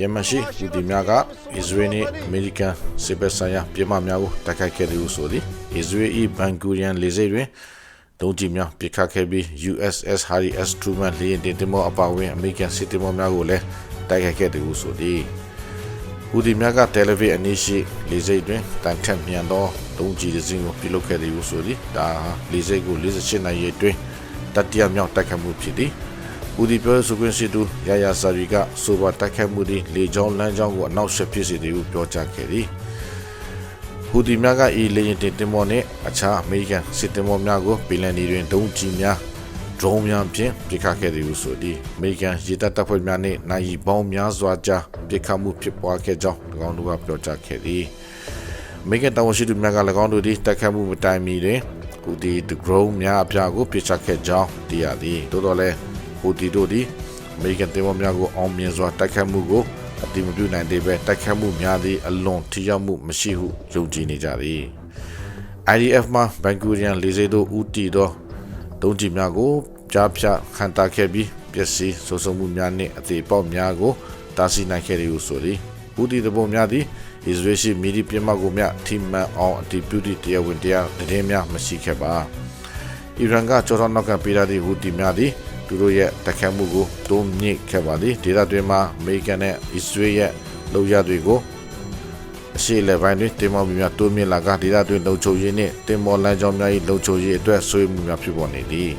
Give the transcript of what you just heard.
ယမန်ရှိဟူဒီများကအစ္စရေးနှင့်အမေရိကန်စစ်ဘက်ဆိုင်ရာပြည်မများကိုတိုက်ခိုက်ခဲ့တယ်လို့ဆိုသည်အစ္စရေး၏ဘန်ဂူရီယန်လေဆိပ်တွင်ဒုံးကျည်များပစ်ခတ်ခဲ့ပြီး USS Harry S Truman လေယာဉ်တင်သင်္ဘောအပါအဝင်အမေရိကန်စစ်သင်္ဘောများကိုလည်းတိုက်ခိုက်ခဲ့တယ်လို့ဆိုသည်ဟူဒီများကတယ်လီဗီအနီးရှိလေဆိပ်တွင်တန်ထက်မြန်သောဒုံးကျည်တစ်စင်းကိုပြုလုပ်ခဲ့တယ်လို့ဆိုသည်ဒါဟာလေဆိပ်ကို48နာရီအတွင်းတတိယမြောက်တိုက်ခိုက်မှုဖြစ်သည် ဦးဒီပြောဆိုခွင့်ရှိသူရရစာရီကဆိုပါတိုက်ခတ်မှုတွေလေကြောင်းလမ်းကြောင်းကိုအနောက်ရှက်ဖြစ်စေတယ်လို့ပြောကြားခဲ့သည်ဟူဒီများကဤလေရင်တင်တင်မောနဲ့အခြားအမေရိကန်စစ်တင်မောများကိုပင်လယ်နီတွင်ဒုံးကျည်များဒရုန်းများဖြင့်ပစ်ခတ်ခဲ့တယ်လို့ဆိုသည်အမေရိကန်ရေတပ်တပ်ဖွဲ့များနှင့်နိုင်ရီပေါင်းများစွာကြားပစ်ခတ်မှုဖြစ်ပွားခဲ့ကြောင်း၎င်းတို့ကပြောကြားခဲ့သည်အမေရိကန်တာဝန်ရှိသူများက၎င်းတို့သည်တိုက်ခတ်မှုမတိုင်မီတွင်ဟူဒီဒဂရုံများအပြားကိုပြစ်ချခဲ့ကြောင်းသိရသည်သို့တော်လည်း ဟူဒီတို့သည်အမေရိကန်တပ်ဖွဲ့များကိုအောင်မြင်စွာတိုက်ခတ်မှုကိုအတိမပြုနိုင်သေးပဲတိုက်ခတ်မှုများသည့်အလွန်ထိရောက်မှုမရှိဟုယုံကြည်နေကြသည် IDF မှဘန်ကူရီယန်လေဆိပ်တို့ဦးတည်သောဒုံးကျည်များကိုကြားဖြတ်ခံတာခဲ့ပြီးပျက်စီးဆိုးဆုံးမှုများနှင့်အသေးပေါက်များကိုတားဆီးနိုင်ခဲ့တယ်ဟုဆိုသည်ဦးတည်သဘောများသည်အစ္စရေးရှိမီဒီပြမကိုမြထိမှန်အောင်အတီးပြုတီတရားဝင်တရားတည်င်းများမရှိခဲ့ပါအီရန်ကကြောတော်နောက်ကပေးထားသည့်ဟူတီများသည် သူတို့ရဲ့တိုက်ခတ်မှုကိုတိုးမြင့်ခဲ့ပါသည်ဒေသတွင်းမှာအမေရိကန်နဲ့အစ္စရေးရဲ့လုပ်ရတွေကိုအရှိလေပိုင်းတွင်တင်မောများတိုးမြင့်လာကဒေသတွင်းလုံခြုံရေးနှင့်တင်မောလမ်းကြောင်းများ၏လုံခြုံရေးအတွက်ဆွေးနွေးမှုများဖြစ်ပေါ်နေသည်